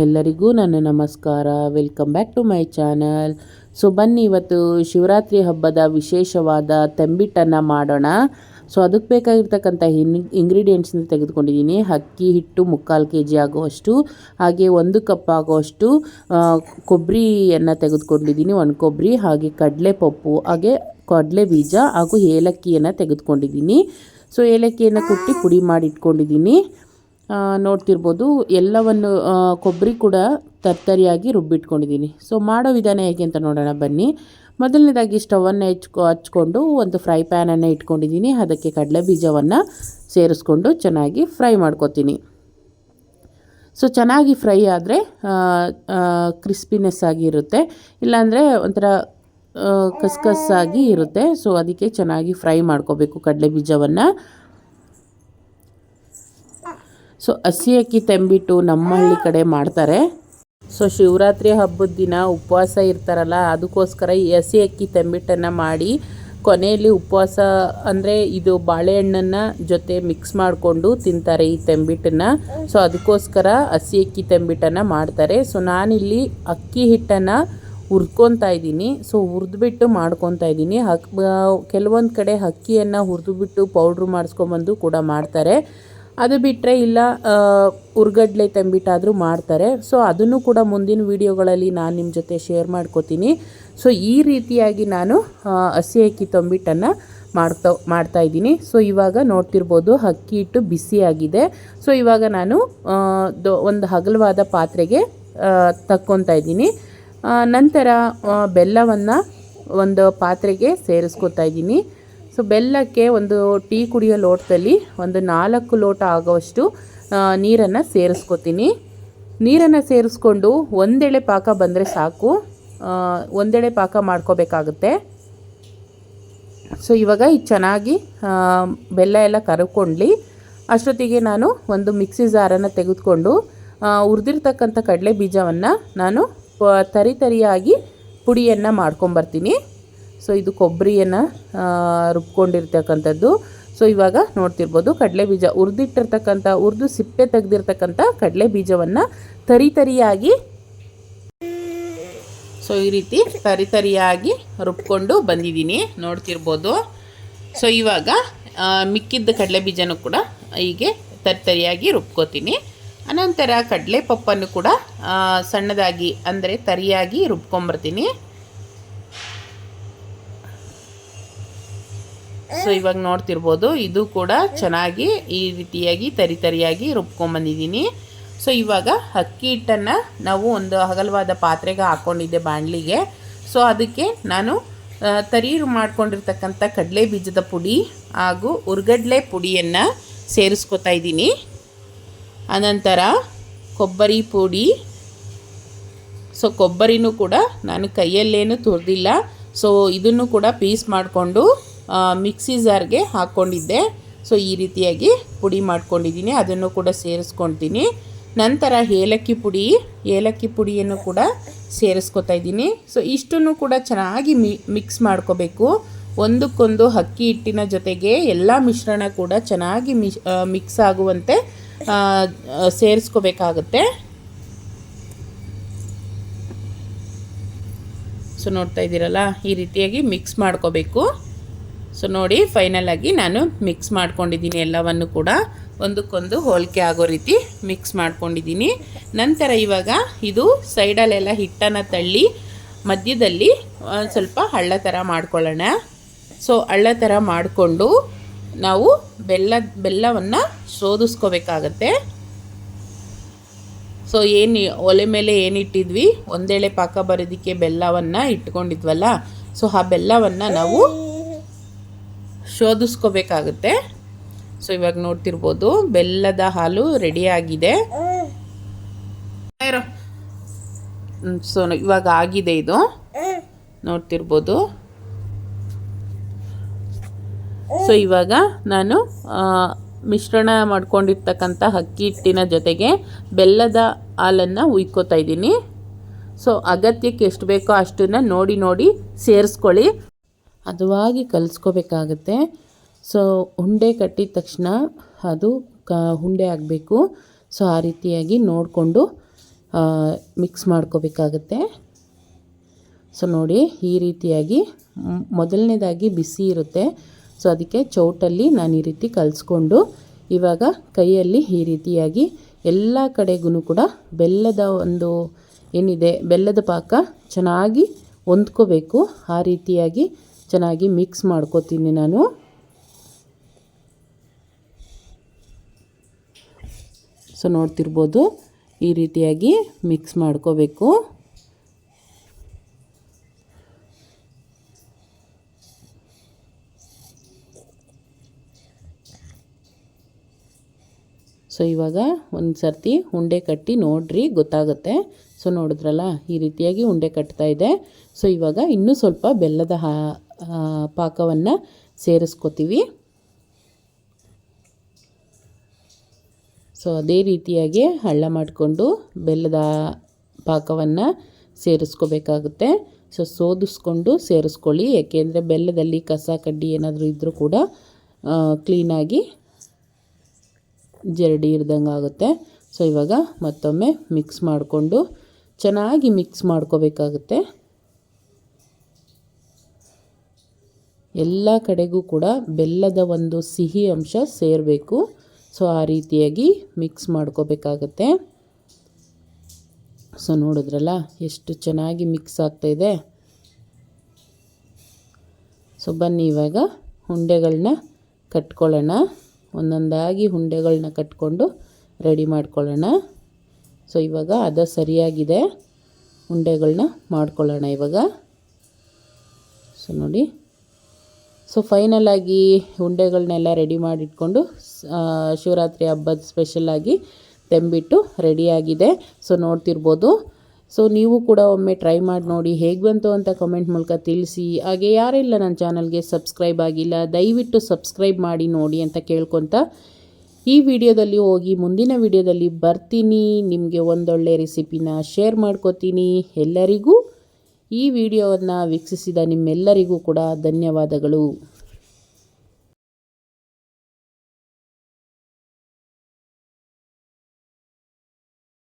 ಎಲ್ಲರಿಗೂ ನನ್ನ ನಮಸ್ಕಾರ. Welcome back to my channel so ಬನ್ನಿ ಇವತ್ತು ಶಿವರಾತ್ರಿ ಹಬ್ಬದ ವಿಶೇಷವಾದ ತಂಬಿಟ್ಟನ್ನು ಮಾಡೋಣ. ಸೊ ಅದಕ್ಕೆ ಬೇಕಾಗಿರ್ತಕ್ಕಂಥ ಇನ್ ಇಂಗ್ರೀಡಿಯೆಂಟ್ಸ್ನ ತೆಗೆದುಕೊಂಡಿದ್ದೀನಿ. ಅಕ್ಕಿ, ಹಿಟ್ಟು, ಮುಕ್ಕಾಲು ಕೆ ಜಿ ಆಗುವಷ್ಟು, ಹಾಗೆ ಒಂದು ಕಪ್ ಆಗುವಷ್ಟು ಕೊಬ್ಬರಿಯನ್ನು ತೆಗೆದುಕೊಂಡಿದ್ದೀನಿ. ಒಂದು ಕೊಬ್ಬರಿ, ಹಾಗೆ ಕಡಲೆ ಪಪ್ಪು ಹಾಗೆ ಕಡಲೆ ಬೀಜ ಹಾಗೂ ಏಲಕ್ಕಿಯನ್ನು ತೆಗೆದುಕೊಂಡಿದ್ದೀನಿ. ಸೊ ಏಲಕ್ಕಿಯನ್ನು ಕುಟ್ಟಿ ಪುಡಿ ಮಾಡಿ ಇಟ್ಕೊಂಡಿದ್ದೀನಿ ನೋಡ್ತಿರ್ಬೋದು. ಎಲ್ಲವನ್ನು ಕೊಬ್ಬರಿ ಕೂಡ ತರ್ತರಿಯಾಗಿ ರುಬ್ಬಿಟ್ಕೊಂಡಿದ್ದೀನಿ ಸೊ ಮಾಡೋ ವಿಧಾನ ಹೇಗೆ ಅಂತ ನೋಡೋಣ ಬನ್ನಿ. ಮೊದಲನೇದಾಗಿ ಸ್ಟವನ್ನು ಹೆಚ್ಕೊ, ಹಚ್ಕೊಂಡು ಒಂದು ಫ್ರೈ ಪ್ಯಾನನ್ನು ಇಟ್ಕೊಂಡಿದ್ದೀನಿ ಅದಕ್ಕೆ ಕಡಲೆ ಬೀಜವನ್ನು ಸೇರಿಸ್ಕೊಂಡು ಚೆನ್ನಾಗಿ ಫ್ರೈ ಮಾಡ್ಕೊತೀನಿ. ಸೊ ಚೆನ್ನಾಗಿ ಫ್ರೈ ಆದರೆ ಕ್ರಿಸ್ಪಿನೆಸ್ ಆಗಿರುತ್ತೆ ಇಲ್ಲಾಂದರೆ ಒಂಥರ ಕಸ್ಕಸ್ಸಾಗಿ ಇರುತ್ತೆ. ಸೊ ಅದಕ್ಕೆ ಚೆನ್ನಾಗಿ ಫ್ರೈ ಮಾಡ್ಕೋಬೇಕು ಕಡಲೆ ಬೀಜವನ್ನು. ಸೊ ಹಸಿ ಅಕ್ಕಿ ತಂಬಿಟ್ಟು ನಮ್ಮ ಹಳ್ಳಿ ಕಡೆ ಮಾಡ್ತಾರೆ. ಸೊ ಶಿವರಾತ್ರಿ ಹಬ್ಬದ ದಿನ ಉಪವಾಸ ಇರ್ತಾರಲ್ಲ, ಅದಕ್ಕೋಸ್ಕರ ಈ ಹಸಿ ಅಕ್ಕಿ ತಂಬಿಟ್ಟನ್ನು ಮಾಡಿ ಕೊನೆಯಲ್ಲಿ ಉಪವಾಸ ಅಂದರೆ ಇದು ಬಾಳೆಹಣ್ಣನ್ನು ಜೊತೆ ಮಿಕ್ಸ್ ಮಾಡಿಕೊಂಡು ತಿಂತಾರೆ ಈ ತಂಬಿಟ್ಟನ್ನು. ಸೊ ಅದಕ್ಕೋಸ್ಕರ ಹಸಿ ಅಕ್ಕಿ ತಂಬಿಟ್ಟನ್ನು ಮಾಡ್ತಾರೆ. ಸೊ ನಾನಿಲ್ಲಿ ಅಕ್ಕಿ ಹಿಟ್ಟನ್ನು ಹುರ್ಕೊತಾ ಇದ್ದೀನಿ. ಸೊ ಹುರಿದ್ಬಿಟ್ಟು ಮಾಡ್ಕೊತಾ ಇದ್ದೀನಿ. ಹಕ್ ಕೆಲವೊಂದು ಕಡೆ ಅಕ್ಕಿಯನ್ನು ಹುರಿದುಬಿಟ್ಟು ಪೌಡ್ರ್ ಮಾಡಿಸ್ಕೊಂಬಂದು ಕೂಡ ಮಾಡ್ತಾರೆ. ಅದು ಬಿಟ್ಟರೆ ಇಲ್ಲ ಉರ್ಗಡ್ಲೆ ತಂಬಿಟ್ಟಾದರೂ ಮಾಡ್ತಾರೆ. ಸೊ ಅದನ್ನು ಕೂಡ ಮುಂದಿನ ವಿಡಿಯೋಗಳಲ್ಲಿ ನಾನು ನಿಮ್ಮ ಜೊತೆ ಶೇರ್ ಮಾಡ್ಕೋತೀನಿ. ಸೊ ಈ ರೀತಿಯಾಗಿ ನಾನು ಹಸಿ ಅಕ್ಕಿ ತಂಬಿಟ್ಟನ್ನು ಮಾಡ್ತಾ ಮಾಡ್ತಾ ಇದ್ದೀನಿ. ಸೊ ಇವಾಗ ನೋಡ್ತಿರ್ಬೋದು ಅಕ್ಕಿ ಹಿಟ್ಟು ಬಿಸಿಯಾಗಿದೆ ಸೊ ಇವಾಗ ನಾನು ಒಂದು ಹಗಲವಾದ ಪಾತ್ರೆಗೆ ತಕ್ಕೊತಾ ಇದ್ದೀನಿ. ನಂತರ ಬೆಲ್ಲವನ್ನು ಒಂದು ಪಾತ್ರೆಗೆ ಸೇರಿಸ್ಕೊತಾ ಇದ್ದೀನಿ. ಸೊ ಬೆಲ್ಲಕ್ಕೆ ಒಂದು ಟೀ ಕುಡಿಯೋ ಲೋಟದಲ್ಲಿ ಒಂದು ನಾಲ್ಕು ಲೋಟ ಆಗೋವಷ್ಟು ನೀರನ್ನು ಸೇರಿಸ್ಕೊತೀನಿ. ನೀರನ್ನು ಸೇರಿಸ್ಕೊಂಡು ಒಂದೆಳೆ ಪಾಕ ಬಂದರೆ ಸಾಕು. ಒಂದೆಳೆ ಪಾಕ ಮಾಡ್ಕೋಬೇಕಾಗುತ್ತೆ. ಸೊ ಇವಾಗ ಈ ಚೆನ್ನಾಗಿ ಬೆಲ್ಲ ಎಲ್ಲ ಕರ್ಕೊಂಡ್ಲಿ ಅಷ್ಟೊತ್ತಿಗೆ ನಾನು ಒಂದು ಮಿಕ್ಸಿ ಜಾರನ್ನು ತೆಗೆದುಕೊಂಡು ಉರಿದಿರ್ತಕ್ಕಂಥ ಕಡಲೆ ಬೀಜವನ್ನು ನಾನು ತರಿತರಿಯಾಗಿ ತರಿ ತರಿಯಾಗಿ ಪುಡಿಯನ್ನು ಮಾಡ್ಕೊಂಬರ್ತೀನಿ. ಸೊ ಇದು ಕೊಬ್ಬರಿಯನ್ನು ರುಬ್ಕೊಂಡಿರ್ತಕ್ಕಂಥದ್ದು. ಸೊ ಇವಾಗ ನೋಡ್ತಿರ್ಬೋದು ಕಡಲೆ ಬೀಜ ಹುರಿದಿಟ್ಟಿರ್ತಕ್ಕಂಥ ಹುರಿದು ಸಿಪ್ಪೆ ತೆಗೆದಿರ್ತಕ್ಕಂಥ ಕಡಲೆ ಬೀಜವನ್ನು ತರಿ ತರಿಯಾಗಿ, ಸೊ ಈ ರೀತಿ ತರಿ ತರಿಯಾಗಿ ರುಬ್ಕೊಂಡು ಬಂದಿದ್ದೀನಿ ನೋಡ್ತಿರ್ಬೋದು. ಸೊ ಇವಾಗ ಮಿಕ್ಕಿದ್ದ ಕಡಲೆ ಬೀಜನೂ ಕೂಡ ಹೀಗೆ ತರಿ ತರಿಯಾಗಿ ರುಬ್ಕೋತೀನಿ. ಅನಂತರ ಕಡಲೆ ಪಪ್ಪನ್ನು ಕೂಡ ಸಣ್ಣದಾಗಿ, ಅಂದರೆ ತರಿಯಾಗಿ ರುಬ್ಕೊಂಬರ್ತೀನಿ. ಸೊ ಇವಾಗ ನೋಡ್ತಿರ್ಬೋದು, ಇದು ಕೂಡ ಚೆನ್ನಾಗಿ ಈ ರೀತಿಯಾಗಿ ತರಿ ತರಿಯಾಗಿ ರುಬ್ಕೊಂಬಂದಿದ್ದೀನಿ ಸೊ ಇವಾಗ ಅಕ್ಕಿ ಹಿಟ್ಟನ್ನು ನಾವು ಒಂದು ಅಗಲವಾದ ಪಾತ್ರೆಗೆ ಹಾಕ್ಕೊಂಡಿದ್ದೆ ಬಾಣಲಿಗೆ. ಸೊ ಅದಕ್ಕೆ ನಾನು ತರೀರು ತರಿ ಮಾಡ್ಕೊಂಡಿರ್ತಕ್ಕಂಥ ಕಡಲೆ ಬೀಜದ ಪುಡಿ ಹಾಗೂ ಉರ್ಗಡ್ಲೆ ಪುಡಿಯನ್ನು ಸೇರಿಸ್ಕೊತಾ ಇದ್ದೀನಿ. ಅನಂತರ ಕೊಬ್ಬರಿ ಪುಡಿ. ಸೊ ಕೊಬ್ಬರಿನೂ ಕೂಡ ನಾನು ಕೈಯಲ್ಲೇನು ತುರಿದಿಲ್ಲ. ಸೊ ಇದನ್ನು ಕೂಡ ಪೀಸ್ ಮಾಡಿಕೊಂಡು ಮಿಕ್ಸಿ ಜಾರ್ಗೆ ಹಾಕ್ಕೊಂಡಿದ್ದೆ. ಸೊ ಈ ರೀತಿಯಾಗಿ ಪುಡಿ ಮಾಡ್ಕೊಂಡಿದ್ದೀನಿ. ಅದನ್ನು ಕೂಡ ಸೇರಿಸ್ಕೊಳ್ತೀನಿ. ನಂತರ ಏಲಕ್ಕಿ ಪುಡಿ, ಏಲಕ್ಕಿ ಪುಡಿಯನ್ನು ಕೂಡ ಸೇರಿಸ್ಕೊತಾ ಇದ್ದೀನಿ. ಸೊ ಇಷ್ಟನ್ನು ಕೂಡ ಚೆನ್ನಾಗಿ ಮಿಕ್ಸ್ ಮಾಡ್ಕೋಬೇಕು. ಒಂದಕ್ಕೊಂದು ಅಕ್ಕಿ ಹಿಟ್ಟಿನ ಜೊತೆಗೆ ಎಲ್ಲ ಮಿಶ್ರಣ ಕೂಡ ಚೆನ್ನಾಗಿ ಮಿಕ್ಸ್ ಆಗುವಂತೆ ಸೇರಿಸ್ಕೋಬೇಕಾಗತ್ತೆ. ಸೊ ನೋಡ್ತಾ ಇದ್ದೀರಲ್ಲ? ಈ ರೀತಿಯಾಗಿ ಮಿಕ್ಸ್ ಮಾಡ್ಕೋಬೇಕು. ಸೊ ನೋಡಿ ಫೈನಲ್ ಆಗಿ ನಾನು ಮಿಕ್ಸ್ ಮಾಡ್ಕೊಂಡಿದ್ದೀನಿ ಎಲ್ಲವನ್ನು ಕೂಡ. ಒಂದಕ್ಕೊಂದು ಹೋಲಿಕೆ ಆಗೋ ರೀತಿ ಮಿಕ್ಸ್ ಮಾಡ್ಕೊಂಡಿದ್ದೀನಿ. ನಂತರ ಇವಾಗ ಇದು ಸೈಡಲ್ಲೆಲ್ಲ ಹಿಟ್ಟನ್ನು ತಳ್ಳಿ, ಮಧ್ಯದಲ್ಲಿ ಸ್ವಲ್ಪ ಹಳ್ಳ ಥರ ಮಾಡ್ಕೊಳ್ಳೋಣ. ಸೊ ಹಳ್ಳ ಥರ ಮಾಡಿಕೊಂಡು ನಾವು ಬೆಲ್ಲ, ಬೆಲ್ಲವನ್ನು ಶೋಧಿಸ್ಕೋಬೇಕಾಗತ್ತೆ ಸೊ ಏನು ಒಲೆ ಮೇಲೆ ಏನಿಟ್ಟಿದ್ವಿ ಒಂದೇಳೆ ಪಾಕ ಬರೋದಕ್ಕೆ ಬೆಲ್ಲವನ್ನು ಇಟ್ಕೊಂಡಿದ್ವಲ್ಲ? ಸೊ ಆ ಬೆಲ್ಲವನ್ನು ನಾವು ಶೋಧಿಸ್ಕೋಬೇಕಾಗುತ್ತೆ. ಸೊ ಇವಾಗ ನೋಡ್ತಿರ್ಬೋದು, ಬೆಲ್ಲದ ಹಾಲು ರೆಡಿಯಾಗಿದೆ ಸೊ ಇವಾಗ ಆಗಿದೆ ಇದು. ನೋಡ್ತಿರ್ಬೋದು. ಸೊ ಇವಾಗ ನಾನು ಮಿಶ್ರಣ ಮಾಡ್ಕೊಂಡಿರ್ತಕ್ಕಂಥ ಅಕ್ಕಿ ಹಿಟ್ಟಿನ ಜೊತೆಗೆ ಬೆಲ್ಲದ ಹಾಲನ್ನು ಉಯ್ಕೋತಾ ಇದ್ದೀನಿ. ಸೊ ಅಗತ್ಯಕ್ಕೆ ಎಷ್ಟು ಬೇಕೋ ಅಷ್ಟನ್ನು ನೋಡಿ ನೋಡಿ ಸೇರಿಸ್ಕೊಳ್ಳಿ. ಹದವಾಗಿ ಕಲಿಸ್ಕೋಬೇಕಾಗತ್ತೆ. ಸೊ ಉಂಡೆ ಕಟ್ಟಿದ ತಕ್ಷಣ ಅದು ಕ, ಉಂಡೆ ಆಗಬೇಕು. ಸೊ ಆ ರೀತಿಯಾಗಿ ನೋಡಿಕೊಂಡು ಮಿಕ್ಸ್ ಮಾಡ್ಕೋಬೇಕಾಗತ್ತೆ. ಸೊ ನೋಡಿ, ಈ ರೀತಿಯಾಗಿ ಮೊದಲನೇದಾಗಿ ಬಿಸಿ ಇರುತ್ತೆ. ಸೊ ಅದಕ್ಕೆ ಚೌಟಲ್ಲಿ ನಾನು ಈ ರೀತಿ ಕಲಿಸ್ಕೊಂಡು, ಇವಾಗ ಕೈಯಲ್ಲಿ ಈ ರೀತಿಯಾಗಿ ಎಲ್ಲ ಕಡೆಗೂ ಕೂಡ ಬೆಲ್ಲದ ಒಂದು ಏನಿದೆ, ಬೆಲ್ಲದ ಪಾಕ ಚೆನ್ನಾಗಿ ಹೊಂದ್ಕೋಬೇಕು. ಆ ರೀತಿಯಾಗಿ ಚೆನ್ನಾಗಿ ಮಿಕ್ಸ್ ಮಾಡ್ಕೋತೀನಿ ನಾನು. ಸೊ ನೋಡ್ತಿರ್ಬೋದು ಈ ರೀತಿಯಾಗಿ ಮಿಕ್ಸ್ ಮಾಡ್ಕೋಬೇಕು. ಸೊ ಇವಾಗ ಒಂದು ಸರ್ತಿ ಉಂಡೆ ಕಟ್ಟಿ ನೋಡ್ರಿ ಗೊತ್ತಾಗುತ್ತೆ. ಸೊ ನೋಡಿದ್ರಲ್ಲ ಈ ರೀತಿಯಾಗಿ ಉಂಡೆ ಕಟ್ತಾ ಇದೆ. ಸೊ ಇವಾಗ ಇನ್ನೂ ಸ್ವಲ್ಪ ಬೆಲ್ಲದ ಪಾಕವನ್ನು ಸೇರಿಸ್ಕೋತೀವಿ. ಸೊ ಅದೇ ರೀತಿಯಾಗಿ ಹಳ್ಳ ಮಾಡಿಕೊಂಡು ಬೆಲ್ಲದ ಪಾಕವನ್ನು ಸೇರಿಸ್ಕೋಬೇಕಾಗುತ್ತೆ. ಸೊ ಸೋದಿಸ್ಕೊಂಡು ಸೇರಿಸ್ಕೊಳ್ಳಿ. ಏಕೆಂದರೆ ಬೆಲ್ಲದಲ್ಲಿ ಕಸ, ಕಡ್ಡಿ ಏನಾದರೂ ಇದ್ದರೂ ಕೂಡ ಕ್ಲೀನಾಗಿ ಜರಡಿ ಇರ್ದಂಗೆ ಆಗುತ್ತೆ. ಸೊ ಇವಾಗ ಮತ್ತೊಮ್ಮೆ ಮಿಕ್ಸ್ ಮಾಡಿಕೊಂಡು ಚೆನ್ನಾಗಿ ಮಿಕ್ಸ್ ಮಾಡ್ಕೋಬೇಕಾಗುತ್ತೆ. ಎಲ್ಲ ಕಡೆಗೂ ಕೂಡ ಬೆಲ್ಲದ ಒಂದು ಸಿಹಿ ಅಂಶ ಸೇರಬೇಕು. ಸೊ ಆ ರೀತಿಯಾಗಿ ಮಿಕ್ಸ್ ಮಾಡ್ಕೋಬೇಕಾಗತ್ತೆ. ಸೊ ನೋಡಿದ್ರಲ್ಲ ಎಷ್ಟು ಚೆನ್ನಾಗಿ ಮಿಕ್ಸ್ ಆಗ್ತಾಯಿದೆ ಸೊ ಬನ್ನಿ ಇವಾಗ ಉಂಡೆಗಳನ್ನ ಕಟ್ಕೊಳ್ಳೋಣ. ಒಂದೊಂದಾಗಿ ಉಂಡೆಗಳನ್ನ ಕಟ್ಕೊಂಡು ರೆಡಿ ಮಾಡ್ಕೊಳ್ಳೋಣ. ಸೊ ಇವಾಗ ಅದು ಸರಿಯಾಗಿದೆ. ಉಂಡೆಗಳನ್ನ ಮಾಡ್ಕೊಳ್ಳೋಣ ಇವಾಗ. ಸೊ ನೋಡಿ. ಸೊ ಫೈನಲಾಗಿ ಉಂಡೆಗಳನ್ನೆಲ್ಲ ರೆಡಿ ಮಾಡಿಟ್ಕೊಂಡು ಶಿವರಾತ್ರಿ ಹಬ್ಬದ ಸ್ಪೆಷಲಾಗಿ ತೆಂಬಿಟ್ಟು ರೆಡಿಯಾಗಿದೆ ಸೊ ನೋಡ್ತಿರ್ಬೋದು. ಸೊ ನೀವು ಕೂಡ ಒಮ್ಮೆ ಟ್ರೈ ಮಾಡಿ ನೋಡಿ ಹೇಗೆ ಬಂತು ಅಂತ ಕಮೆಂಟ್ ಮೂಲಕ ತಿಳಿಸಿ. ಹಾಗೆ ಯಾರಿಲ್ಲ ನನ್ನ ಚಾನಲ್ಗೆ ಸಬ್ಸ್ಕ್ರೈಬ್ ಆಗಿಲ್ಲ, ದಯವಿಟ್ಟು ಸಬ್ಸ್ಕ್ರೈಬ್ ಮಾಡಿ ನೋಡಿ ಅಂತ ಕೇಳ್ಕೊತ ಈ ವಿಡಿಯೋದಲ್ಲಿ ಹೋಗಿ ಮುಂದಿನ ವಿಡಿಯೋದಲ್ಲಿ ಬರ್ತೀನಿ. ನಿಮಗೆ ಒಂದೊಳ್ಳೆ ರೆಸಿಪಿನ ಶೇರ್ ಮಾಡ್ಕೋತೀನಿ. ಎಲ್ಲರಿಗೂ ಈ ವಿಡಿಯೋವನ್ನು ವೀಕ್ಷಿಸಿದ ನಿಮ್ಮೆಲ್ಲರಿಗೂ ಕೂಡ ಧನ್ಯವಾದಗಳು.